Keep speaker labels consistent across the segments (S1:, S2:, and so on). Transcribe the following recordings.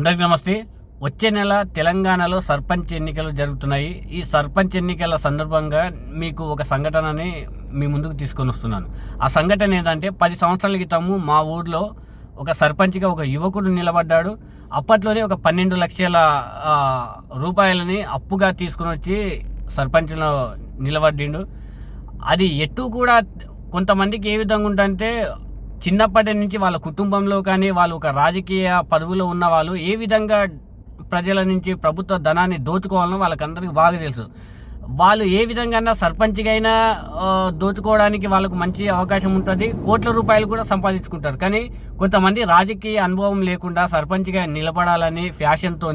S1: అందరికీ నమస్తే. వచ్చే నెల తెలంగాణలో సర్పంచ్ ఎన్నికలు జరుగుతున్నాయి. ఈ సర్పంచ్ ఎన్నికల సందర్భంగా మీకు ఒక సంఘటనని మీ ముందుకు తీసుకొని వస్తున్నాను. ఆ సంఘటన ఏంటంటే పది సంవత్సరాల క్రితము మా ఊర్లో ఒక సర్పంచ్గా ఒక యువకుడు నిలబడ్డాడు. అప్పట్లోనే ఒక పన్నెండు లక్షల రూపాయలని అప్పుగా తీసుకుని వచ్చి సర్పంచ్లో నిలబడ్డిండు. అది ఎటు కూడా కొంతమందికి ఏ విధంగా ఉంటుందంటే చిన్నప్పటి నుంచి వాళ్ళ కుటుంబంలో కానీ వాళ్ళు ఒక రాజకీయ పదవిలో ఉన్న వాళ్ళు ఏ విధంగా ప్రజల నుంచి ప్రభుత్వ ధనాన్ని దోచుకోవాలో వాళ్ళకందరికీ బాగా తెలుసు. వాళ్ళు ఏ విధంగా సర్పంచ్గా అయినా దోచుకోవడానికి వాళ్ళకు మంచి అవకాశం ఉంటుంది. కోట్ల రూపాయలు కూడా సంపాదించుకుంటారు. కానీ కొంతమంది రాజకీయ అనుభవం లేకుండా సర్పంచ్గా నిలబడాలని ఫ్యాషన్తో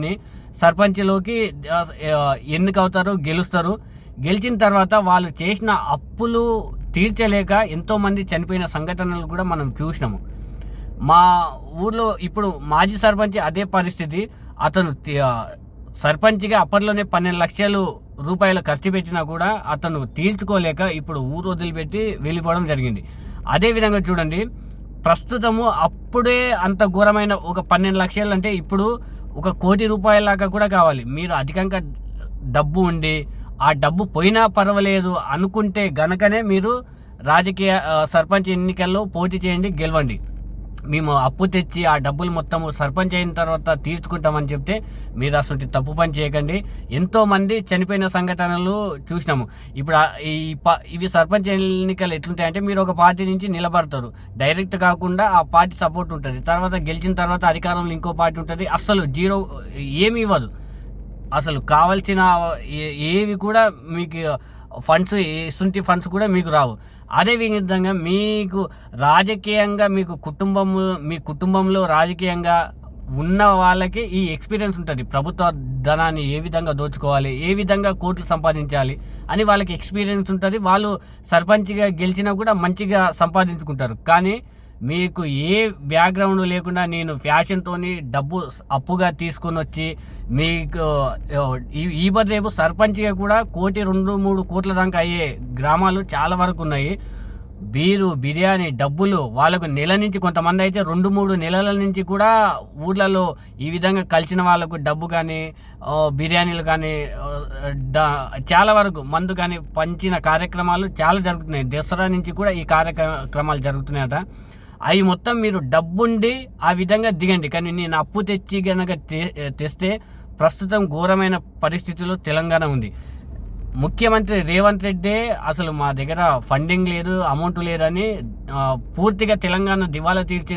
S1: సర్పంచ్లోకి ఎన్నికవుతారు గెలుస్తారు. గెలిచిన తర్వాత వాళ్ళు చేసిన అప్పులు తీర్చలేక ఎంతోమంది చనిపోయిన సంఘటనలు కూడా మనం చూసినాము. మా ఊర్లో ఇప్పుడు మాజీ సర్పంచ్ అదే పరిస్థితి. అతను సర్పంచ్గా అప్పట్లోనే పన్నెండు లక్షలు రూపాయలు ఖర్చు పెట్టినా కూడా అతను తీర్చుకోలేక ఇప్పుడు ఊరు వదిలిపెట్టి వెళ్ళిపోవడం జరిగింది. అదే విధంగా చూడండి ప్రస్తుతము అప్పుడే అంత ఘోరమైన ఒక పన్నెండు లక్షలు అంటే ఇప్పుడు ఒక కోటి రూపాయల దాకా కూడా కావాలి. మీరు అధికంగా డబ్బు ఉండి ఆ డబ్బు పోయినా పర్వాలేదు అనుకుంటే గనకనే మీరు రాజకీయ సర్పంచ్ ఎన్నికల్లో పోటీ చేయండి గెలవండి. మేము అప్పు తెచ్చి ఆ డబ్బులు మొత్తము సర్పంచ్ అయిన తర్వాత తీర్చుకుంటామని చెప్తే మీరు అసలు తప్పు పని చేయకండి. ఎంతోమంది చనిపోయిన సంఘటనలు చూసినాము. ఇప్పుడు ఈ ప- ఇవి సర్పంచ్ ఎన్నికలు ఎట్లుంటాయంటే మీరు ఒక పార్టీ నుంచి నిలబడతారు. డైరెక్ట్ కాకుండా ఆ పార్టీ సపోర్ట్ ఉంటుంది. తర్వాత గెలిచిన తర్వాత అధికారంలో ఇంకో పార్టీ ఉంటుంది. అస్సలు జీరో ఏమి ఇవ్వదు. అసలు కావాల్సిన ఏవి కూడా మీకు ఫండ్స్ ఇసుంటి ఫండ్స్ కూడా మీకు రావు. అదే విధంగా మీకు రాజకీయంగా మీకు కుటుంబము మీ కుటుంబంలో రాజకీయంగా ఉన్న వాళ్ళకి ఈ ఎక్స్పీరియన్స్ ఉంటుంది. ప్రభుత్వ ధనాన్ని ఏ విధంగా దోచుకోవాలి ఏ విధంగా కోట్లు సంపాదించాలి అని వాళ్ళకి ఎక్స్పీరియన్స్ ఉంటుంది. వాళ్ళు సర్పంచ్గా గెలిచినా కూడా మంచిగా సంపాదించుకుంటారు. కానీ మీకు ఏ బ్యాక్గ్రౌండ్ లేకుండా నేను ఫ్యాషన్తోని డబ్బు అప్పుగా తీసుకొని వచ్చి మీకు ఈ- ఈ బది రేపు సర్పంచ్గా కూడా కోటి రెండు మూడు కోట్ల దాకా అయ్యే గ్రామాలు చాలా వరకు ఉన్నాయి. బీరు బిర్యానీ డబ్బులు వాళ్ళకు నెల నుంచి కొంతమంది అయితే రెండు మూడు నెలల నుంచి కూడా ఊర్లలో ఈ విధంగా కలిసిన వాళ్ళకు డబ్బు కానీ బిర్యానీలు కానీ చాలా వరకు మందు కానీ పంచిన కార్యక్రమాలు చాలా జరుగుతున్నాయి. దసరా నుంచి కూడా ఈ కార్యక్రమాలు జరుగుతున్నాయట. అవి మొత్తం మీరు డబ్బుండి ఆ విధంగా దిగండి. కానీ నేను అప్పు తెచ్చి కనుక తె- తెస్తే ప్రస్తుతం ఘోరమైన పరిస్థితిలో తెలంగాణ ఉంది. ముఖ్యమంత్రి రేవంత్ రెడ్డి అసలు మా దగ్గర ఫండింగ్ లేదు అమౌంట్ లేదని పూర్తిగా తెలంగాణ దివాలా తీర్చి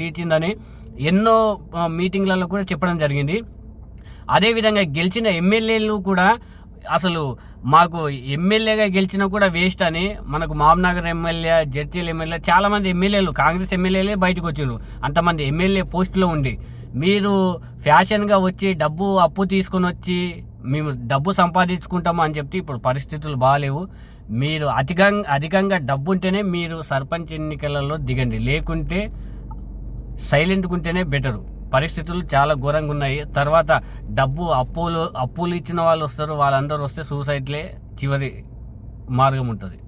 S1: తీర్చిందని ఎన్నో మీటింగ్లలో కూడా చెప్పడం జరిగింది. అదేవిధంగా గెలిచిన ఎమ్మెల్యేలు కూడా అసలు మాకు ఎమ్మెల్యేగా గెలిచినా కూడా వేస్ట్ అని మనకు మామనగర్ ఎమ్మెల్యే జడ్చీల ఎమ్మెల్యే చాలామంది ఎమ్మెల్యేలు కాంగ్రెస్ ఎమ్మెల్యేలే బయటకు వచ్చారు అంతమంది ఎమ్మెల్యే పోస్టులో ఉండి. మీరు ఫ్యాషన్గా వచ్చి డబ్బు అప్పు తీసుకొని వచ్చి మేము డబ్బు సంపాదించుకుంటాము అని చెప్తే ఇప్పుడు పరిస్థితులు బాగాలేవు. మీరు అధికంగా అధికంగా డబ్బు ఉంటేనే మీరు సర్పంచ్ ఎన్నికలలో దిగండి. లేకుంటే సైలెంట్గా ఉంటేనే బెటరు. పరిస్థితులు చాలా ఘోరంగా ఉన్నాయి. తర్వాత డబ్బు అప్పులు అప్పులు ఇచ్చిన వాళ్ళు వస్తారు. వాళ్ళందరూ వస్తే సూసైడ్లే చివరి మార్గం ఉంటుంది.